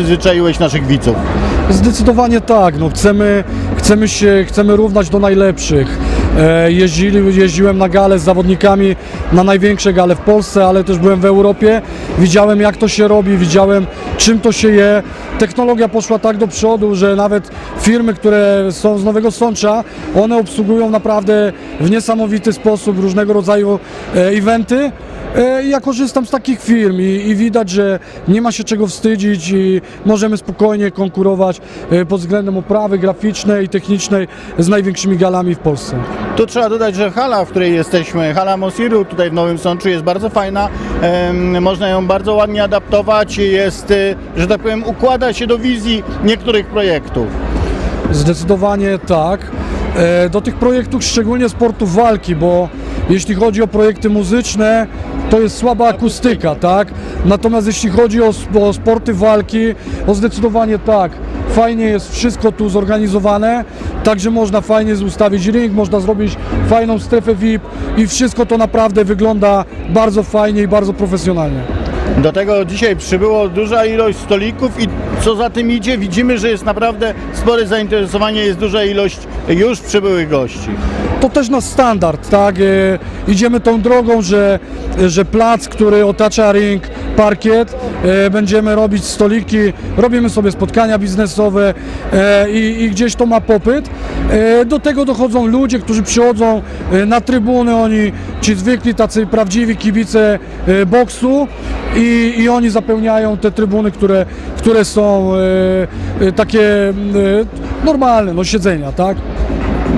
przyzwyczaiłeś naszych widzów. Zdecydowanie tak, no chcemy, chcemy się, chcemy równać do najlepszych. E, jeździli, jeździłem na gale z zawodnikami, na największe gale w Polsce, ale też byłem w Europie. Widziałem jak to się robi, widziałem czym to się je. Technologia poszła tak do przodu, że nawet firmy, które są z Nowego Sącza, one obsługują naprawdę w niesamowity sposób różnego rodzaju e, eventy. E, Ja korzystam z takich firm i, i widać, że nie ma się czego wstydzić i możemy spokojnie konkurować pod względem oprawy graficznej i technicznej z największymi galami w Polsce. Tu trzeba dodać, że hala, w której jesteśmy, hala Mosiru tutaj w Nowym Sączu jest bardzo fajna. Można ją bardzo ładnie adaptować. Jest, y, że tak powiem, układa się do wizji niektórych projektów. Zdecydowanie tak. E, Do tych projektów, szczególnie sportów walki, bo jeśli chodzi o projekty muzyczne, to jest słaba akustyka, tak? Natomiast jeśli chodzi o, o sporty walki, to zdecydowanie tak. Fajnie jest wszystko tu zorganizowane, także można fajnie ustawić ring, można zrobić fajną strefę VIP i wszystko to naprawdę wygląda bardzo fajnie i bardzo profesjonalnie. Do tego dzisiaj przybyło duża ilość stolików i co za tym idzie, widzimy, że jest naprawdę spore zainteresowanie, jest duża ilość już przybyłych gości. to też nasz standard, tak? E, Idziemy tą drogą, że, że plac, który otacza ring, parkiet, e, będziemy robić stoliki, robimy sobie spotkania biznesowe e, i, i gdzieś to ma popyt. E, Do tego dochodzą ludzie, którzy przychodzą na trybuny, oni ci zwykli, tacy prawdziwi kibice boksu i, i oni zapełniają te trybuny, które, które są takie e, normalne, no siedzenia, tak?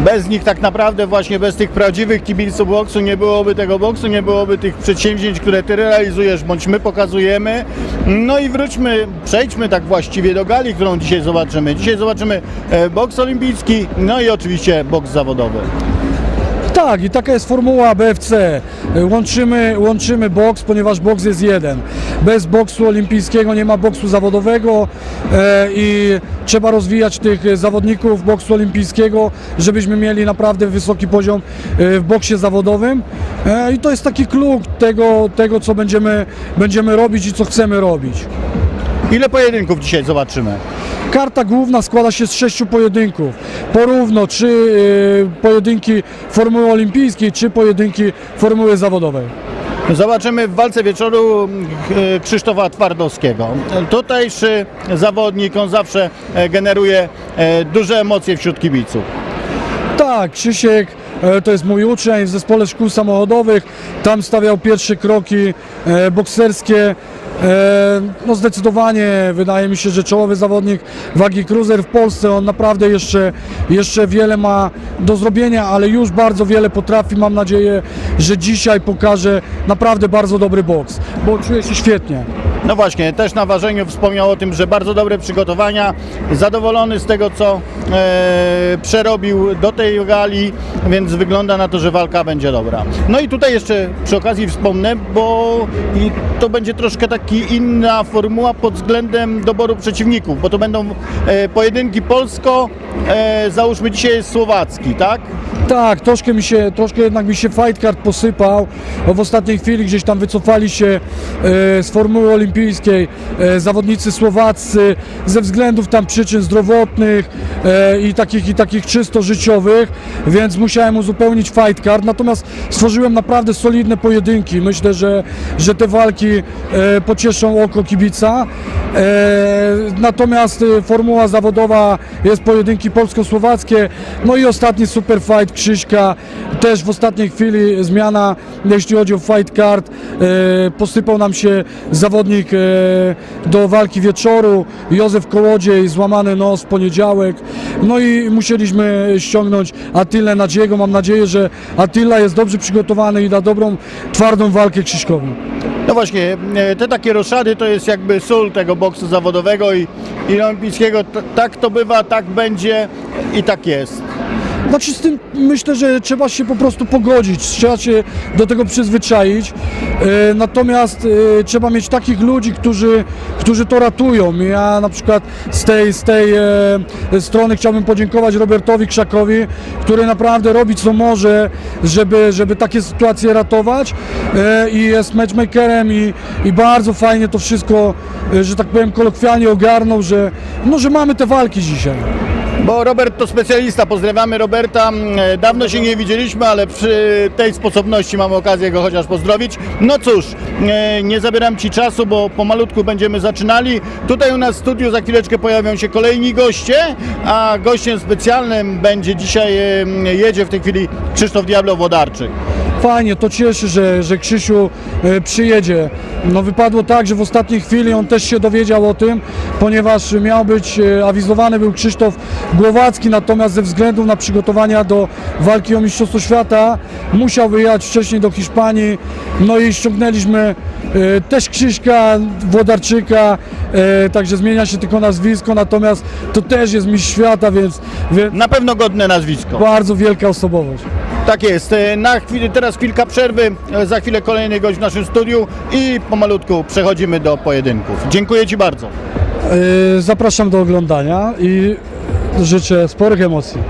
Bez nich tak naprawdę właśnie bez tych prawdziwych kibiców boksu nie byłoby tego boksu, nie byłoby tych przedsięwzięć, które ty realizujesz, bądź my pokazujemy. No i wróćmy, przejdźmy tak właściwie do gali, którą dzisiaj zobaczymy. Dzisiaj zobaczymy e, boks olimpijski, no i oczywiście boks zawodowy. Tak, i taka jest formuła BFC. Łączymy, łączymy boks, ponieważ boks jest jeden. Bez boksu olimpijskiego nie ma boksu zawodowego e, i trzeba rozwijać tych zawodników boksu olimpijskiego, żebyśmy mieli naprawdę wysoki poziom e, w boksie zawodowym. E, I to jest taki klub tego, tego co będziemy, będziemy robić i co chcemy robić. Ile pojedynków dzisiaj zobaczymy? Karta główna składa się z sześciu pojedynków. Porówno trzy e, pojedynki formuły olimpijskiej, trzy pojedynki formuły zawodowej. Zobaczymy w walce wieczoru e, Krzysztofa Twardowskiego. Tutejszy zawodnik, on zawsze e, generuje e, duże emocje wśród kibiców. Tak, Krzysiek e, to jest mój uczeń w zespole szkół samochodowych. Tam stawiał pierwsze kroki bokserskie. E, No zdecydowanie wydaje mi się, że czołowy zawodnik wagi cruiser w Polsce, on naprawdę jeszcze, jeszcze wiele ma do zrobienia, ale już bardzo wiele potrafi. Mam nadzieję, że dzisiaj pokaże naprawdę bardzo dobry boks, bo czuje się świetnie. No właśnie, też na ważeniu wspomniał o tym, że bardzo dobre przygotowania, zadowolony z tego, co e, przerobił do tej gali, więc wygląda na to, że walka będzie dobra. No i tutaj jeszcze przy okazji wspomnę, bo to będzie troszkę taki inna formuła pod względem doboru przeciwników, bo to będą e, pojedynki polsko, e, załóżmy dzisiaj jest słowacki, tak? Tak, troszkę mi się, troszkę jednak mi się fight card posypał. bo W ostatniej chwili gdzieś tam wycofali się e, z formuły olimpijskiej e, zawodnicy słowaccy ze względów tam przyczyn zdrowotnych e, i takich i takich czysto życiowych, więc musiałem uzupełnić fight card. Natomiast stworzyłem naprawdę solidne pojedynki. Myślę, że, że te walki e, pocieszą oko kibica. Natomiast formuła zawodowa jest pojedynki polsko-słowackie. No i ostatni super fight Krzyśka, też w ostatniej chwili zmiana, jeśli chodzi o fight card. Posypał nam się zawodnik e, do walki wieczoru, Józef Kołodziej, złamany nos poniedziałek. No i musieliśmy ściągnąć Attilę Nadziego. Mam nadzieję, że Attila jest dobrze przygotowany i da dobrą, twardą walkę Krzyśkowi. No właśnie, e, te takie roszady to jest jakby sól tego boksu zawodowego i, i olimpijskiego. Tak to bywa, tak będzie i tak jest. Znaczy z tym myślę, że trzeba się po prostu pogodzić, trzeba się do tego przyzwyczaić. E, natomiast e, trzeba mieć takich ludzi, którzy, którzy to ratują. Ja na przykład z tej, z tej e, strony chciałbym podziękować Robertowi Krzakowi, który naprawdę robi co może, żeby, żeby takie sytuacje ratować i jest matchmakerem i, i bardzo fajnie to wszystko, że tak powiem kolokwialnie ogarnął, że, no, że mamy te walki dzisiaj. Bo Robert to specjalista, pozdrawiamy Roberta. E, Dawno się nie widzieliśmy, ale przy tej sposobności mamy okazję go chociaż pozdrowić. No cóż, e, nie zabieram Ci czasu, bo pomalutku będziemy zaczynali. Tutaj u nas w studiu za chwileczkę pojawią się kolejni goście, a gościem specjalnym będzie dzisiaj, e, jedzie w tej chwili Krzysztof Diablo-Wodarczyk. Fajnie, to cieszy, że, że Krzysiu e, przyjedzie. No wypadło tak, że w ostatniej chwili on też się dowiedział o tym, ponieważ miał być, e, awizowany był Krzysztof Głowacki, natomiast ze względu na przygotowania do walki o Mistrzostwo Świata musiał wyjechać wcześniej do Hiszpanii, no i ściągnęliśmy e, też Krzyśka Włodarczyka, także zmienia się tylko nazwisko, natomiast to też jest mistrz świata, więc Na pewno godne nazwisko. bardzo wielka osobowość. Tak jest. E, Na chwilę, teraz chwilka przerwy, e, za chwilę kolejny gość w naszym studiu i pomalutku przechodzimy do pojedynków. Dziękuję Ci bardzo. Yy, Zapraszam do oglądania i życzę sporych emocji.